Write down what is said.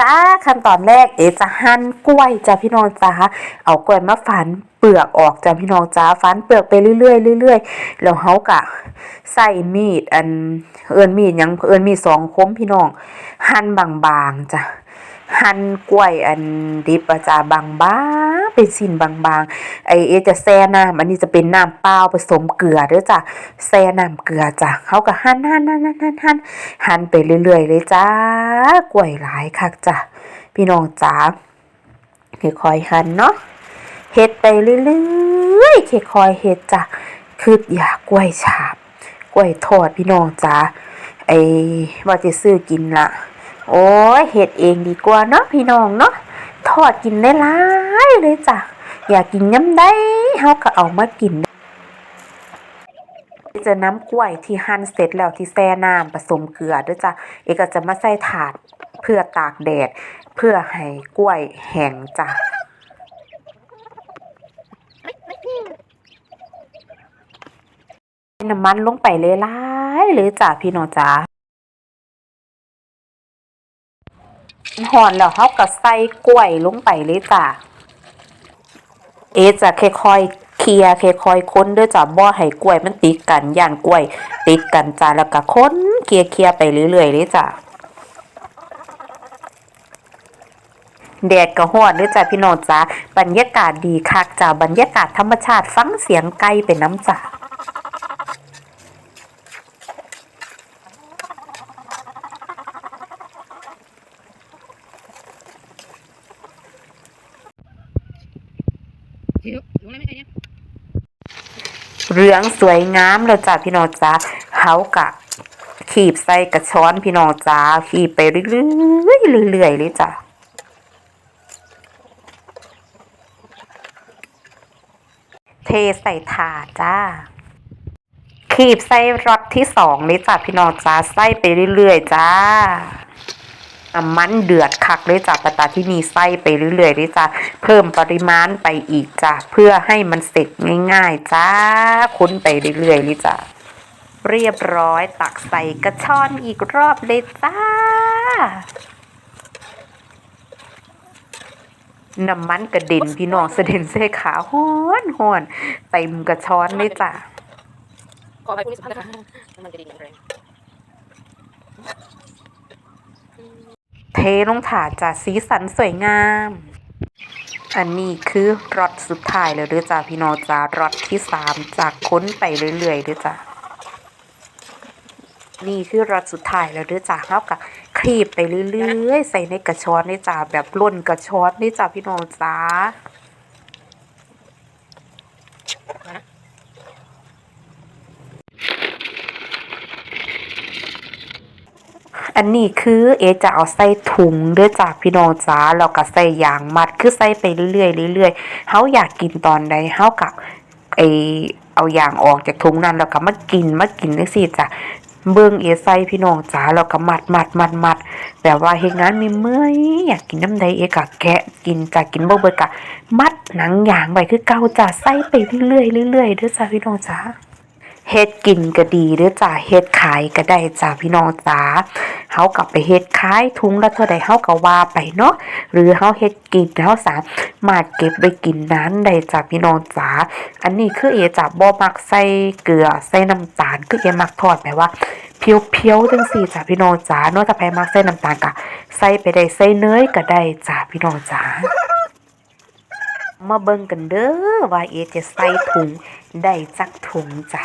จ้าขั้นตอนแรกเอจะหั่นกล้วยจ้าพี่น้องจ้าเอากล้วยมาฝันเปลือกออกจ้าพี่น้องจ้าฝันเปลือกไปเรื่อยๆเรื่อยๆแล้วเฮากะใส่มีดอันเอิ้นมีดยังเอิ้นมีดสองคมพี่น้องหั่นบางๆจ้า หั่นกล้วยอันดิบอะจ้าบางๆเป็นสิ้นบางๆ ไอเอจะแช่น้ำอันนี้จะเป็นน้ำเปล่าผสมเกลือเด้อจ้ะแช่น้ำเกลือจ้ะเขาก็หั่นหั่นหั่นหั่นหั่นหั่นหั่นไปเรื่อยๆเลยจ้ากล้วยหลายคักจ้ะพี่น้องจ๋าค่อยๆหั่นเนาะเฮ็ดไปเรื่อยๆค่อยๆเฮ็ดจ้ะคืออยากกล้วยฉาบกล้วยทอดพี่น้องจ๋าไอว่าจะซื้อกินละ โอ้ยเฮ็ดเองดีกว่าเนาะพี่น้องเนาะทอดกินได้หลายเลยจ้ะอยากกินย้ำได้เฮาก็เอามากินจะน้ำกล้วยที่หั่นเสร็จแล้วที่แช่น้ำผสมเกลือด้วยจ้ะเอกจะมาใส่ถาดเพื่อตากแดด เพื่อให้กล้วยแห้งจ้ะน้ำมันลงไปเลยหลายๆเลยจ้ะพี่น้องจ้า หอนแล้วเฮาก็ใส่กล้วยลงไปเลยจ้ะเอจะค่อยๆเคลียร์ค่อยๆค้นด้อจ้ะบ่ให้กล้วยมันติดกันย่านกล้วย ติดกันจ้ะแล้วก็ค้นเคลียร์เคลียร์ไปเรื่อยๆเลยจ้ะแดดก็ฮ้อนด้อจ้ะพี่น้องจ้ะบรรยากาศดีคักจ้ะบรรยากาศธรรมชาติฟังเสียงไก่เป็นน้ำจ้ะ Chị Hữu, xuống lấy mấy cây nhé เรืองสวยงามแล้วจ้ะพี่น้องจ้าเฮากะขีบใส่กระช้อนพี่น้องจ้าขีบไปเรื่อยๆเรื่อยๆเลยจ้ะเทใส่ถาดจ้าขีบใส่รอดที่สองเลยจ้ะพี่น้องจ้าใส่ไปเรื่อยๆจ้า น้ำมันเดือดคักเลยจ้ะปะตาที่นี่ใส่ไปเรื่อยๆเลยจ้ะเพิ่มปริมาณไปอีกจ้ะเพื่อให้มันเสร็จง่ายๆจ้าคุ้นไปเรื่อยๆเลยจ้ะเรียบร้อยตักใส่กระชอนอีกรอบเลยจ้าน้ำมันกระเด็นพี่น้องเสด็นเสขาห้อนห้อนเต็มกระชอนเลยจ้ะ Có phải cũng đi sắp นะคะมันจะดีแรง เทลงถาดจ้ะสีสันสวยงาม อันนี้คือรอดสุดท้ายแล้วด้วยจ้าพี่น้องจ้ารอดที่สามจากค้นไปเรื่อยๆด้วยจ้านี่คือรอดสุดท้ายแล้วด้วยจ้าเฮากับคลีบไปเรื่อยๆ ใส่ในกระชอนนี่จ้าแบบล้นกระชอนนี่จ้าพี่น้องจ้า มานะ อันนี้คือเอจะเอาใส่ถุงเด้อจ้าพี่น้องจ้าแล้วก็ใส่ยางมัดคือใส่ไปเรื่อยๆเรื่อยๆเฮาอยากกินตอนใดเฮากับไอเอายางออกจากถุงนั้นแล้วก็มากินมากินจังซี่จ้ะเบิ่งเอะใส่พี่น้องจ้าแล้วก็มัดมัดมัดมัดแบบว่าเฮ็ดงานมีเมื่อยอยากกินน้ำใดเอก็แกะกินจ้ะกินบ่เบิดก็มัดหนังยางไว้คือเก่าจ้ะใส่ไปเรื่อยๆเรื่อยๆเด้อจ้าพี่น้องจ้าเฮ็ดกินก็ดีเด้อจ้าเฮ็ดขายก็ได้จ้าพี่น้องจ้า เฮากลับไปเฮ็ดขายถุงละเท่าใดเฮาก็ว่าไปเนาะหรือเฮาเฮ็ดกินเฮาสามารถเก็บไว้กินนานได้จ้าพี่น้องจ้าอันนี้คือเอจะบ่มักใส่เกลือใส่น้ำตาลคือเอมักทอดแบบว่าเพียวๆจังซี่จ้าพี่น้องจ้าเนาะถ้าใครมักใส่น้ำตาลก็ใส่ไปได้ใส่เนยก็ได้จ้าพี่น้องจ้ามาเบิ่งกันเด้อว่าเอจะใส่ถุงได้จักถุงจ้ะ